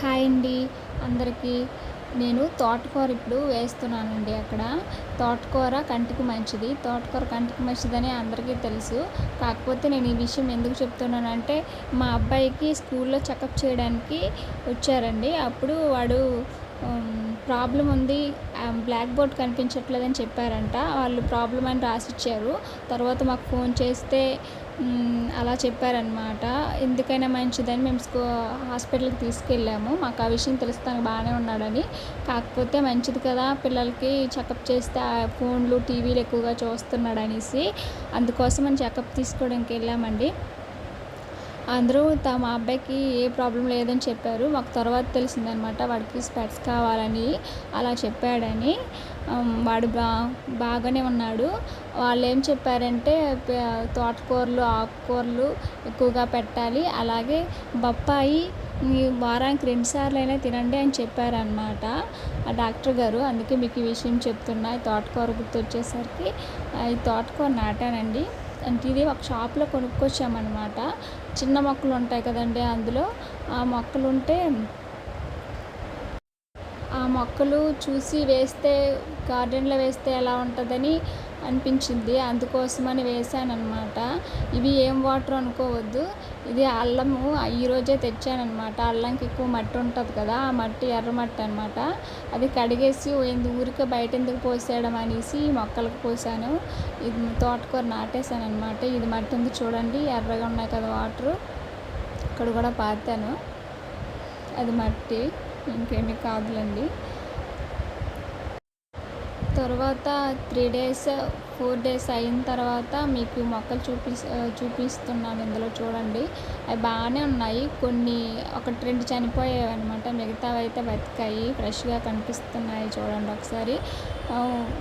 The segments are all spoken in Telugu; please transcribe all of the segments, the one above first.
హాయ్ అండి. అందరికీ నేను తోటకూర ఇప్పుడు వేస్తున్నానండి అక్కడ. తోటకూర కంటికి మంచిది. తోటకూర కంటికి మంచిదని అందరికీ తెలుసు. కాకపోతే నేను ఈ విషయం ఎందుకు చెప్తున్నానంటే మా అబ్బాయికి స్కూల్లో చెకప్ చేయడానికి వచ్చారండి. అప్పుడు వాడు ప్రాబ్లం ఉంది. బ్లాక్ బోర్డ్ కనిపించట్లేదని చెప్పారంట. వాళ్ళు ప్రాబ్లం అని రాసిచ్చారు. తర్వాత మాకు ఫోన్ చేస్తే అలా చెప్పారనమాట ఎందుకైనా మంచిదని మేము స్కూ హాస్పిటల్కి తీసుకెళ్ళాము. మాకు ఆ విషయం తెలుస్తాను బాగానే ఉన్నాడని. కాకపోతే మంచిది కదా పిల్లలకి చెకప్ చేస్తే ఆ ఫోన్లు టీవీలు ఎక్కువగా చూస్తున్నాడు అనేసి అందుకోసం మనం చెకప్ తీసుకోవడానికి వెళ్ళామండి. అందరూ తమ అబ్బాయికి ఏ ప్రాబ్లం లేదని చెప్పారు. మాకు తర్వాత తెలిసిందనమాట వాడికి స్పెట్స్ కావాలని అలా చెప్పాడని. వాడు బా బాగానే ఉన్నాడు. వాళ్ళు ఏం చెప్పారంటే తోటకూరలు ఆకుకూరలు ఎక్కువగా పెట్టాలి. అలాగే బొప్పాయి వారానికి రెండుసార్లు అయినా తినండి అని చెప్పారనమాట ఆ డాక్టర్ గారు. అందుకే మీకు ఈ విషయం చెప్తున్నా. తోటకూర గుర్తొచ్చేసరికి ఈ తోటకూర నాటానండి. ఇది ఒక షాప్లో కొనుక్కొచ్చామన్నమాట. చిన్న మొక్కలు ఉంటాయి కదండి అందులో. ఆ మొక్కలు ఉంటే మొక్కలు చూసి వేస్తే గార్డెన్లో వేస్తే ఎలా ఉంటుందని అనిపించింది. అందుకోసమని వేసాను అనమాట ఇవి ఏం వాటర్ అనుకోవద్దు. ఇది అల్లము. ఈరోజే తెచ్చానమాట అల్లంకి ఎక్కువ మట్టి ఉంటుంది కదా ఆ మట్టి ఎర్ర మట్టి అనమాట అది కడిగేసి ఊరికే బయట ఎందుకు పోసేయడం అనేసి మొక్కలకు పోసాను. ఇది తోటకూర నాటేసాను అనమాట ఇది మట్టి ఉంది చూడండి ఎర్రగా ఉన్నాయి కదా వాటరు. ఇక్కడ కూడా పాతాను. అది మట్టి. ఇంకేమీ కాదులండి. తర్వాత త్రీ డేస్ ఫోర్ డేస్ అయిన తర్వాత మీకు మొక్కలు చూపి చూపిస్తున్నాను ఇందులో చూడండి. అవి బాగానే ఉన్నాయి. కొన్ని ఒకటి రెండు చనిపోయాయి అనమాట మిగతావి అయితే బతికాయి. ఫ్రెష్గా కనిపిస్తున్నాయి చూడండి ఒకసారి.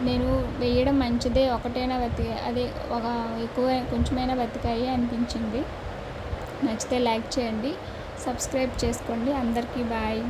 నేను వేయడం మంచిదే. ఒకటైనా బతికా అది ఒక ఎక్కువ కొంచెమైనా బతికాయి అనిపించింది. నచ్చితే లైక్ చేయండి. సబ్స్క్రైబ్ చేసుకోండి. అందరికీ బాయ్.